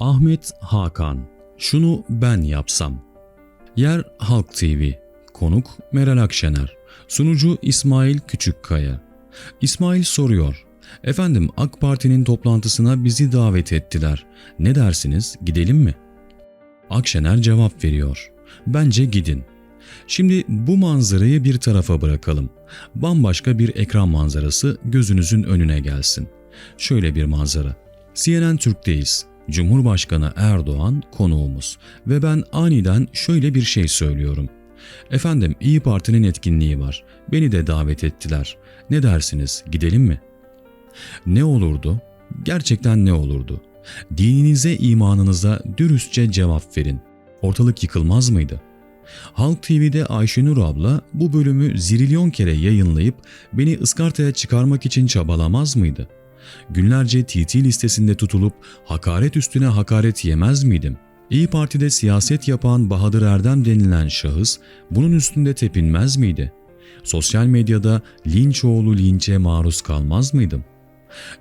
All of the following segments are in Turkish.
Ahmet Hakan Şunu ben yapsam Yer Halk TV Konuk Meral Akşener Sunucu İsmail Küçükkaya İsmail soruyor Efendim AK Parti'nin toplantısına bizi davet ettiler. Ne dersiniz gidelim mi? Akşener cevap veriyor. Bence gidin. Şimdi bu manzarayı bir tarafa bırakalım. Bambaşka bir ekran manzarası gözünüzün önüne gelsin. Şöyle bir manzara. CNN Türk'teyiz. Cumhurbaşkanı Erdoğan konuğumuz ve ben aniden şöyle bir şey söylüyorum. Efendim İyi Parti'nin etkinliği var. Beni de davet ettiler. Ne dersiniz? Gidelim mi? Ne olurdu? Gerçekten ne olurdu? Dininize, imanınıza dürüstçe cevap verin. Ortalık yıkılmaz mıydı? Halk TV'de Ayşenur abla bu bölümü zirilyon kere yayınlayıp beni ıskartaya çıkarmak için çabalamaz mıydı? Günlerce TT listesinde tutulup hakaret üstüne hakaret yemez miydim? İyi Parti'de siyaset yapan Bahadır Erdem denilen şahıs bunun üstünde tepinmez miydi? Sosyal medyada linç oğlu linçe maruz kalmaz mıydım?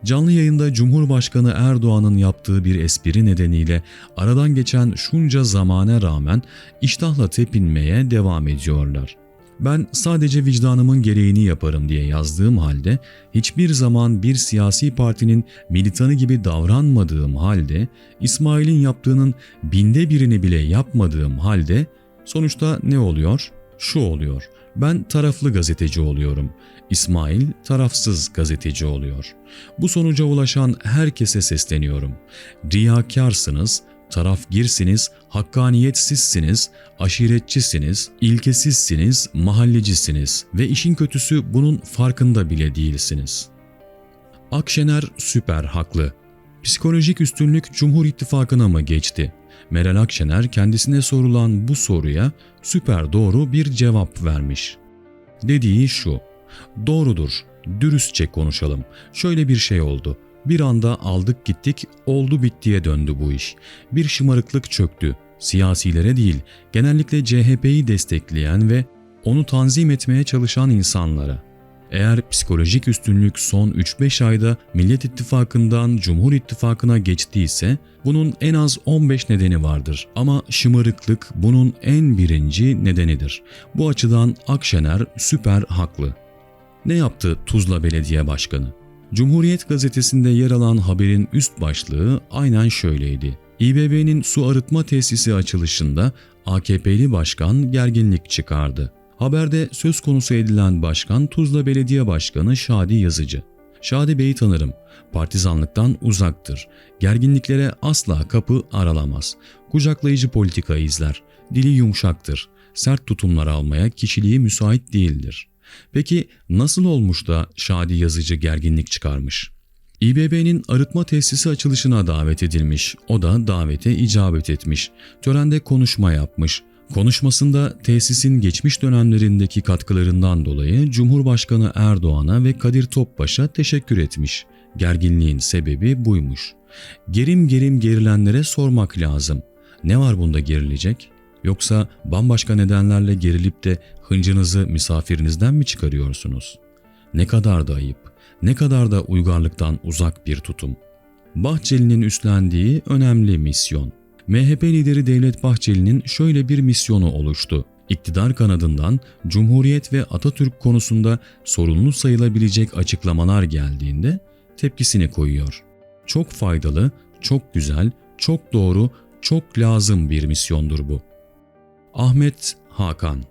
Canlı yayında Cumhurbaşkanı Erdoğan'ın yaptığı bir espri nedeniyle aradan geçen şunca zamana rağmen iştahla tepinmeye devam ediyorlar. Ben sadece vicdanımın gereğini yaparım diye yazdığım halde hiçbir zaman bir siyasi partinin militanı gibi davranmadığım halde İsmail'in yaptığının binde birini bile yapmadığım halde sonuçta ne oluyor? Şu oluyor. Ben taraflı gazeteci oluyorum. İsmail tarafsız gazeteci oluyor. Bu sonuca ulaşan herkese sesleniyorum. Riyakarsınız, tarafgirsiniz, hakkaniyetsizsiniz, aşiretçisiniz, ilkesizsiniz, mahallecisiniz ve işin kötüsü bunun farkında bile değilsiniz. Akşener süper haklı. Psikolojik üstünlük Cumhur İttifakı'na mı geçti? Meral Akşener kendisine sorulan bu soruya süper doğru bir cevap vermiş. Dediği şu, doğrudur, dürüstçe konuşalım. Şöyle bir şey oldu. Bir anda aldık gittik, oldu bittiye döndü bu iş. Bir şımarıklık çöktü. Siyasilere değil, genellikle CHP'yi destekleyen ve onu tanzim etmeye çalışan insanlara. Eğer psikolojik üstünlük son 3-5 ayda Millet İttifakı'ndan Cumhur İttifakı'na geçtiyse bunun en az 15 nedeni vardır. Ama şımarıklık bunun en birinci nedenidir. Bu açıdan Akşener süper haklı. Ne yaptı Tuzla Belediye Başkanı? Cumhuriyet gazetesinde yer alan haberin üst başlığı aynen şöyleydi. İBB'nin su arıtma tesisi açılışında AKP'li başkan gerginlik çıkardı. Haberde söz konusu edilen başkan Tuzla Belediye Başkanı Şadi Yazıcı. Şadi Bey'i tanırım. Partizanlıktan uzaktır. Gerginliklere asla kapı aralamaz. Kucaklayıcı politika izler. Dili yumuşaktır. Sert tutumlar almaya kişiliği müsait değildir. Peki nasıl olmuş da Şadi Yazıcı gerginlik çıkarmış? İBB'nin arıtma tesisi açılışına davet edilmiş. O da davete icabet etmiş. Törende konuşma yapmış. Konuşmasında tesisin geçmiş dönemlerindeki katkılarından dolayı Cumhurbaşkanı Erdoğan'a ve Kadir Topbaş'a teşekkür etmiş. Gerginliğin sebebi buymuş. Gerim gerim gerilenlere sormak lazım. Ne var bunda gerilecek? Yoksa bambaşka nedenlerle gerilip de hıncınızı misafirinizden mi çıkarıyorsunuz? Ne kadar da ayıp, ne kadar da uygarlıktan uzak bir tutum. Bahçeli'nin üstlendiği önemli misyon. MHP lideri Devlet Bahçeli'nin şöyle bir misyonu oluştu. İktidar kanadından Cumhuriyet ve Atatürk konusunda sorunlu sayılabilecek açıklamalar geldiğinde tepkisini koyuyor. Çok faydalı, çok güzel, çok doğru, çok lazım bir misyondur bu. Ahmet Hakan